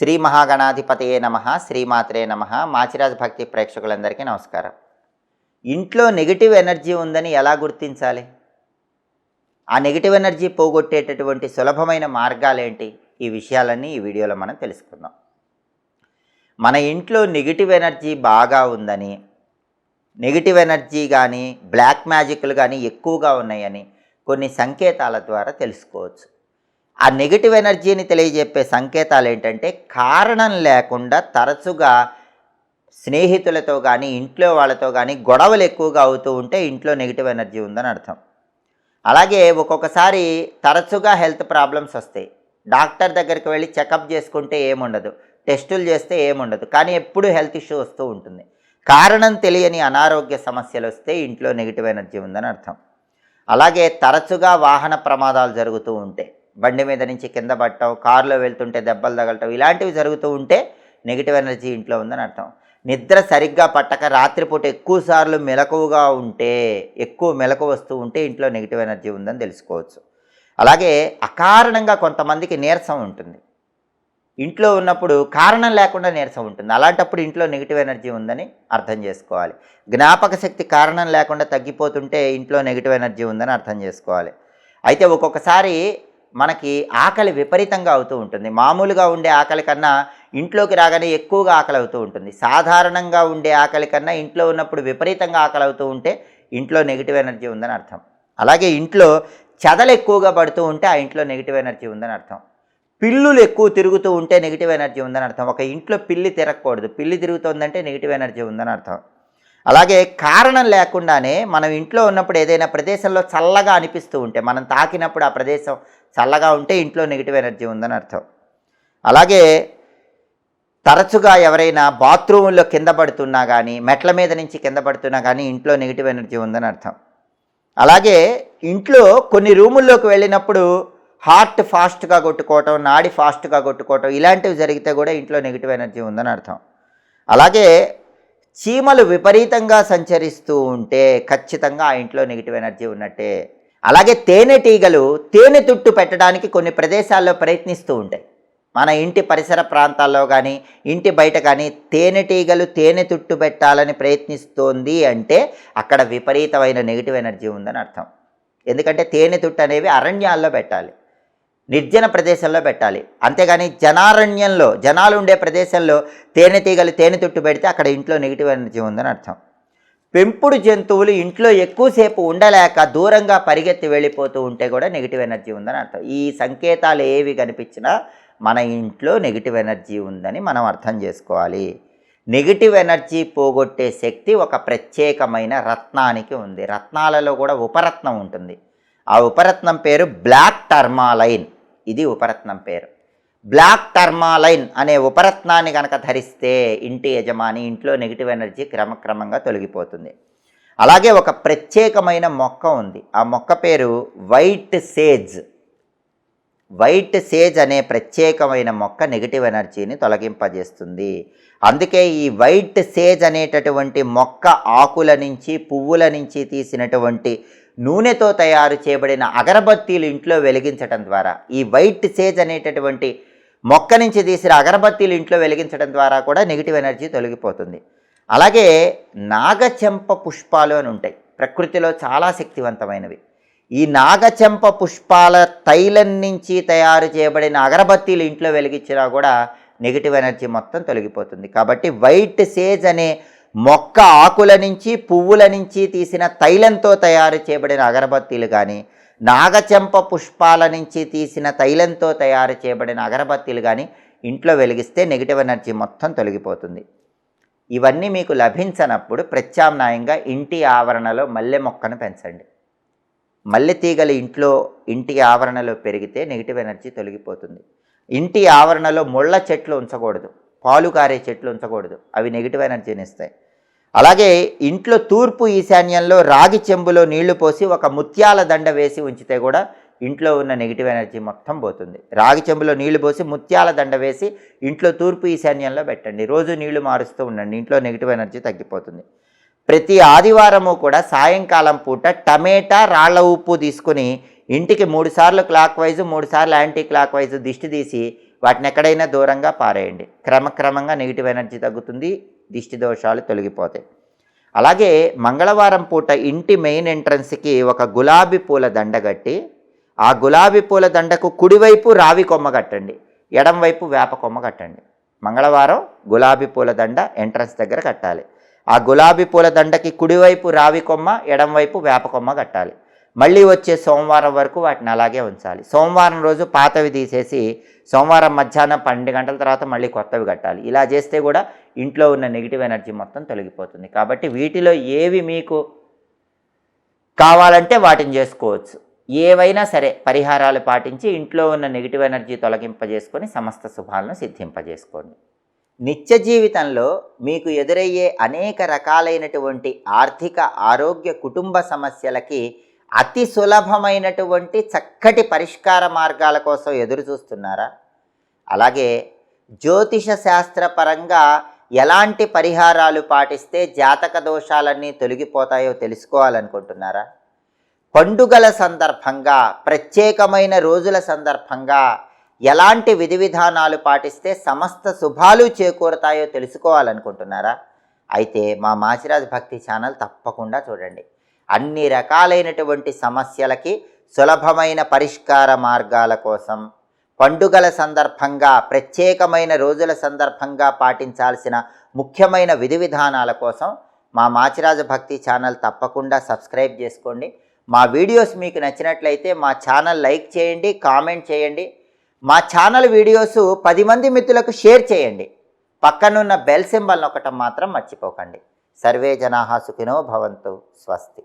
శ్రీ మహాగణాధిపతయే నమ శ్రీమాత్రే నమ. మాచిరాజ్ భక్తి ప్రేక్షకులందరికీ నమస్కారం. ఇంట్లో నెగిటివ్ ఎనర్జీ ఉందని ఎలా గుర్తించాలి? ఆ నెగిటివ్ ఎనర్జీ పోగొట్టేటటువంటి సులభమైన మార్గాలేంటి? ఈ విషయాలన్నీ ఈ వీడియోలో మనం తెలుసుకుందాం. మన ఇంట్లో నెగిటివ్ ఎనర్జీ బాగా ఉందని నెగిటివ్ ఎనర్జీ కానీ బ్లాక్ మ్యాజిక్లు కానీ ఎక్కువగా ఉన్నాయని కొన్ని సంకేతాల ద్వారా తెలుసుకోవచ్చు. ఆ నెగిటివ్ ఎనర్జీని తెలియజెప్పే సంకేతాలు ఏంటంటే కారణం లేకుండా తరచుగా స్నేహితులతో కానీ ఇంట్లో వాళ్ళతో కానీ గొడవలు ఎక్కువగా అవుతూ ఉంటే ఇంట్లో నెగిటివ్ ఎనర్జీ ఉందని అర్థం. అలాగే ఒక్కొక్కసారి తరచుగా హెల్త్ ప్రాబ్లమ్స్ వస్తాయి. డాక్టర్ దగ్గరికి వెళ్ళి చెకప్ చేసుకుంటే ఏముండదు. టెస్టులు చేస్తే ఏముండదు. కానీ ఎప్పుడు హెల్త్ ఇష్యూ వస్తూ ఉంటుంది. కారణం తెలియని అనారోగ్య సమస్యలు వస్తే ఇంట్లో నెగిటివ్ ఎనర్జీ ఉందని అర్థం. అలాగే తరచుగా వాహన ప్రమాదాలు జరుగుతూ ఉంటాయి బండి మీద నుంచి కింద పట్టడం కారులో వెళ్తుంటే దెబ్బలు తగలటం ఇలాంటివి జరుగుతూ ఉంటే నెగిటివ్ ఎనర్జీ ఇంట్లో ఉందని అర్థం. నిద్ర సరిగ్గా పట్టక రాత్రిపూట ఎక్కువసార్లు మెలకువగా ఉంటే ఎక్కువ మెలకు వస్తూ ఉంటే ఇంట్లో నెగిటివ్ ఎనర్జీ ఉందని తెలుసుకోవచ్చు. అలాగే అకారణంగా కొంతమందికి నీరసం ఉంటుంది. ఇంట్లో ఉన్నప్పుడు కారణం లేకుండా నీరసం ఉంటుంది. అలాంటప్పుడు ఇంట్లో నెగిటివ్ ఎనర్జీ ఉందని అర్థం చేసుకోవాలి. జ్ఞాపక శక్తి కారణం లేకుండా తగ్గిపోతుంటే ఇంట్లో నెగిటివ్ ఎనర్జీ ఉందని అర్థం చేసుకోవాలి. అయితే ఒక్కొక్కసారి మనకి ఆకలి విపరీతంగా అవుతూ ఉంటుంది. మామూలుగా ఉండే ఆకలి కన్నా ఇంట్లోకి రాగానే ఎక్కువగా ఆకలి అవుతూ ఉంటుంది. సాధారణంగా ఉండే ఆకలి కన్నా ఇంట్లో ఉన్నప్పుడు విపరీతంగా ఆకలి అవుతూ ఉంటే ఇంట్లో నెగిటివ్ ఎనర్జీ ఉందని అర్థం. అలాగే ఇంట్లో చెదలు ఎక్కువగా పడుతూ ఉంటే ఆ ఇంట్లో నెగిటివ్ ఎనర్జీ ఉందని అర్థం. పిల్లులు ఎక్కువ తిరుగుతూ ఉంటే నెగిటివ్ ఎనర్జీ ఉందని అర్థం. ఒక ఇంట్లో పిల్లి తిరగకూడదు. పిల్లి తిరుగుతుందంటే నెగిటివ్ ఎనర్జీ ఉందని అర్థం. అలాగే కారణం లేకుండానే మనం ఇంట్లో ఉన్నప్పుడు ఏదైనా ప్రదేశంలో చల్లగా అనిపిస్తూ ఉంటే మనం తాకినప్పుడు ఆ ప్రదేశం చల్లగా ఉంటే ఇంట్లో నెగిటివ్ ఎనర్జీ ఉందని అర్థం. అలాగే తరచుగా ఎవరైనా బాత్రూంలో కింద పడుతున్నా కానీ మెట్ల మీద నుంచి కింద పడుతున్నా కానీ ఇంట్లో నెగిటివ్ ఎనర్జీ ఉందని అర్థం. అలాగే ఇంట్లో కొన్ని రూముల్లోకి వెళ్ళినప్పుడు హార్ట్ ఫాస్ట్గా కొట్టుకోవటం నాడి ఫాస్ట్గా కొట్టుకోవటం ఇలాంటివి జరిగితే కూడా ఇంట్లో నెగిటివ్ ఎనర్జీ ఉందని అర్థం. అలాగే చీమలు విపరీతంగా సంచరిస్తూ ఉంటే ఖచ్చితంగా ఆ ఇంట్లో నెగిటివ్ ఎనర్జీ ఉన్నట్టే. అలాగే తేనెటీగలు తేనె తుట్టు పెట్టడానికి కొన్ని ప్రదేశాల్లో ప్రయత్నిస్తూ ఉంటాయి. మన ఇంటి పరిసర ప్రాంతాల్లో కానీ ఇంటి బయట కానీ తేనెటీగలు తేనె తుట్టు పెట్టాలని ప్రయత్నిస్తోంది అంటే అక్కడ విపరీతమైన నెగిటివ్ ఎనర్జీ ఉందని అర్థం. ఎందుకంటే తేనె తుట్టు అనేవి అరణ్యాల్లో పెట్టాలి. నిర్జన ప్రదేశంలో పెట్టాలి. అంతేగాని జనారణ్యంలో జనాలు ఉండే ప్రదేశంలో తేనెటీగలు తేనె తుట్టు పెడితే అక్కడ ఇంట్లో నెగిటివ్ ఎనర్జీ ఉందని అర్థం. పెంపుడు జంతువులు ఇంట్లో ఎక్కువసేపు ఉండలేక దూరంగా పరిగెత్తి వెళ్ళిపోతూ ఉంటే కూడా నెగిటివ్ ఎనర్జీ ఉందని అర్థం. ఈ సంకేతాలు ఏవి కనిపించినా మన ఇంట్లో నెగిటివ్ ఎనర్జీ ఉందని మనం అర్థం చేసుకోవాలి. నెగిటివ్ ఎనర్జీ పోగొట్టే శక్తి ఒక ప్రత్యేకమైన రత్నానికి ఉంది. రత్నాలలో కూడా ఉపరత్నం ఉంటుంది. ఆ ఉపరత్నం పేరు బ్లాక్ టర్మాలైన్. ఇది ఉపరత్నం పేరు. బ్లాక్ టర్మాలైన్ అనే ఉపరత్నాన్ని కనుక ధరిస్తే ఇంటి యజమాని ఇంట్లో నెగిటివ్ ఎనర్జీ క్రమక్రమంగా తొలగిపోతుంది. అలాగే ఒక ప్రత్యేకమైన మొక్క ఉంది. ఆ మొక్క పేరు వైట్ సేజ్. వైట్ సేజ్ అనే ప్రత్యేకమైన మొక్క నెగిటివ్ ఎనర్జీని తొలగింపజేస్తుంది. అందుకే ఈ వైట్ సేజ్ అనేటటువంటి మొక్క ఆకుల నుంచి పువ్వుల నుంచి తీసినటువంటి నూనెతో తయారు చేయబడిన అగరబత్తీలు ఇంట్లో వెలిగించడం ద్వారా ఈ వైట్ సేజ్ అనేటటువంటి మొక్క నుంచి తీసిన అగరబత్తీలు ఇంట్లో వెలిగించడం ద్వారా కూడా నెగిటివ్ ఎనర్జీ తొలగిపోతుంది. అలాగే నాగచెంప పుష్పాలు అని ఉంటాయి. ప్రకృతిలో చాలా శక్తివంతమైనవి. ఈ నాగచెంప పుష్పాల తైలం నుంచి తయారు చేయబడిన అగరబత్తీలు ఇంట్లో వెలిగించినా కూడా నెగిటివ్ ఎనర్జీ మొత్తం తొలగిపోతుంది. కాబట్టి వైట్ సేజ్ అనే మొక్క ఆకుల నుంచి పువ్వుల నుంచి తీసిన తైలంతో తయారు చేయబడిన అగరబత్తీలు కానీ నాగచెంప పుష్పాల నుంచి తీసిన తైలంతో తయారు చేయబడిన అగరబత్తీలు కానీ ఇంట్లో వెలిగిస్తే నెగిటివ్ ఎనర్జీ మొత్తం తొలగిపోతుంది. ఇవన్నీ మీకు లభించనప్పుడు ప్రత్యామ్నాయంగా ఇంటి ఆవరణలో మల్లె మొక్కను పెంచండి. మల్లె తీగలు ఇంట్లో ఇంటి ఆవరణలో పెరిగితే నెగిటివ్ ఎనర్జీ తొలగిపోతుంది. ఇంటి ఆవరణలో ముళ్ళ చెట్లు ఉంచకూడదు. పాలు కారే చెట్లు ఉంచకూడదు. అవి నెగిటివ్ ఎనర్జీని ఇస్తాయి అలాగే ఇంట్లో తూర్పు ఈశాన్యంలో రాగి చెంబులో నీళ్ళు పోసి ఒక ముత్యాల దండ వేసి ఉంచితే కూడా ఇంట్లో ఉన్న నెగిటివ్ ఎనర్జీ మొత్తం పోతుంది. రాగి చెంబులో నీళ్ళు పోసి ముత్యాల దండ వేసి ఇంట్లో తూర్పు ఈశాన్యంలో పెట్టండి. రోజు నీళ్ళు మారుస్తూ ఉండండి. ఇంట్లో నెగిటివ్ ఎనర్జీ తగ్గిపోతుంది. ప్రతి ఆదివారము కూడా సాయంకాలం పూట టమేటా రాళ్ళ ఉప్పు తీసుకుని ఇంటికి మూడుసార్లు క్లాక్ వైజ్ మూడు సార్లు యాంటీ క్లాక్ వైజ్ దిష్టి తీసి వాటిని ఎక్కడైనా దూరంగా పారేయండి. క్రమక్రమంగా నెగిటివ్ ఎనర్జీ తగ్గుతుంది దిష్టి దోషాలు తొలగిపోతాయి. అలాగే మంగళవారం పూట ఇంటి మెయిన్ ఎంట్రన్స్కి ఒక గులాబీ పూల దండ కట్టి ఆ గులాబీ పూల దండకు కుడివైపు రావి కొమ్మ కట్టండి ఎడం వైపు వేప కొమ్మ కట్టండి. మంగళవారం గులాబీ పూల దండ ఎంట్రన్స్ దగ్గర కట్టాలి. ఆ గులాబీ పూల దండకి కుడివైపు రావి కొమ్మ ఎడంవైపు వేపకొమ్మ వేప కొమ్మ కట్టాలి. మళ్ళీ వచ్చే సోమవారం వరకు వాటిని అలాగే ఉంచాలి. సోమవారం రోజు పాతవి తీసేసి సోమవారం మధ్యాహ్నం పన్నెండు గంటల తర్వాత మళ్ళీ కొత్తవి కట్టాలి. ఇలా చేస్తే కూడా ఇంట్లో ఉన్న నెగిటివ్ ఎనర్జీ మొత్తం తొలగిపోతుంది. కాబట్టి వీటిలో ఏవి మీకు కావాలంటే వాటిని చేసుకోవచ్చు. ఏవైనా సరే పరిహారాలు పాటించి ఇంట్లో ఉన్న నెగిటివ్ ఎనర్జీ తొలగింపజేసుకొని సమస్త శుభాలను సిద్ధింపజేసుకోండి. నిత్య జీవితంలో మీకు ఎదురయ్యే అనేక రకాలైనటువంటి ఆర్థిక ఆరోగ్య కుటుంబ సమస్యలకి అతి సులభమైనటువంటి చక్కటి పరిష్కార మార్గాల కోసం ఎదురు చూస్తున్నారా? అలాగే జ్యోతిష శాస్త్రపరంగా ఎలాంటి పరిహారాలు పాటిస్తే జాతక దోషాలన్నీ తొలగిపోతాయో తెలుసుకోవాలనుకుంటున్నారా? పండుగల సందర్భంగా ప్రత్యేకమైన రోజుల సందర్భంగా ఎలాంటి విధి విధానాలు పాటిస్తే సమస్త శుభాలు చేకూరుతాయో తెలుసుకోవాలనుకుంటున్నారా? అయితే మా మాచిరాజ్ భక్తి ఛానల్ తప్పకుండా చూడండి. అన్ని రకాలైనటువంటి సమస్యలకి సులభమైన పరిష్కార మార్గాల కోసం పండుగల సందర్భంగా ప్రత్యేకమైన రోజుల సందర్భంగా పాటించాల్సిన ముఖ్యమైన విధి విధానాల కోసం మా మాచిరాజ భక్తి ఛానల్ తప్పకుండా సబ్స్క్రైబ్ చేసుకోండి. మా వీడియోస్ మీకు నచ్చినట్లయితే మా ఛానల్ లైక్ చేయండి కామెంట్ చేయండి. మా ఛానల్ వీడియోస్ పది మంది మిత్రులకు షేర్ చేయండి. పక్కనున్న బెల్ సింబల్ నొక్కటం మాత్రం మర్చిపోకండి. సర్వే జనాహా సుఖినో భవంతు. స్వస్తి.